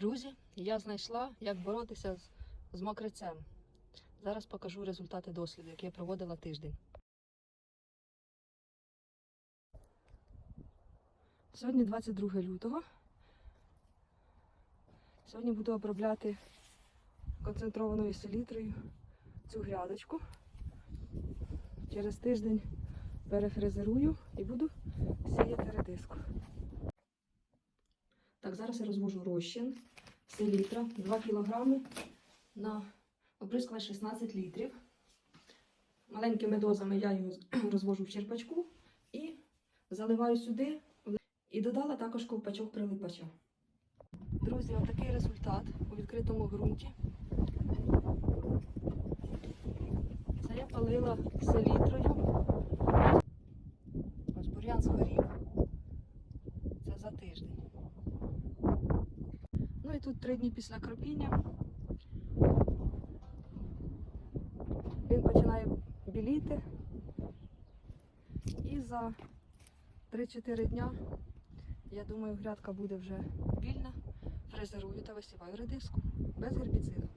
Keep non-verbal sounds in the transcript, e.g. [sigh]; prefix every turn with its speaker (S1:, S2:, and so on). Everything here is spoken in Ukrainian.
S1: Друзі, я знайшла, як боротися з, з мокрицем. Зараз покажу результати досліду, який я проводила тиждень. Сьогодні 22 лютого. Сьогодні буду обробляти концентрованою селітрою цю грядочку. Через тиждень перефрезерую і буду сіяти. Так, зараз я розвожу розчин селітра 2 кг на оприскувач 16 літрів. Маленькими дозами я його [clears throat] розвожу в черпачку і заливаю сюди і додала також ковпачок прилипача. Друзі, отакий результат у відкритому ґрунті. Це я палила селітрою. Ось бур'ян згорів. Це за тиждень. Тут три дні після кропіння. Він починає біліти. І за 3-4 дня, я думаю, грядка буде вже вільна. Фрезерую та висіваю редиску без гербіциду.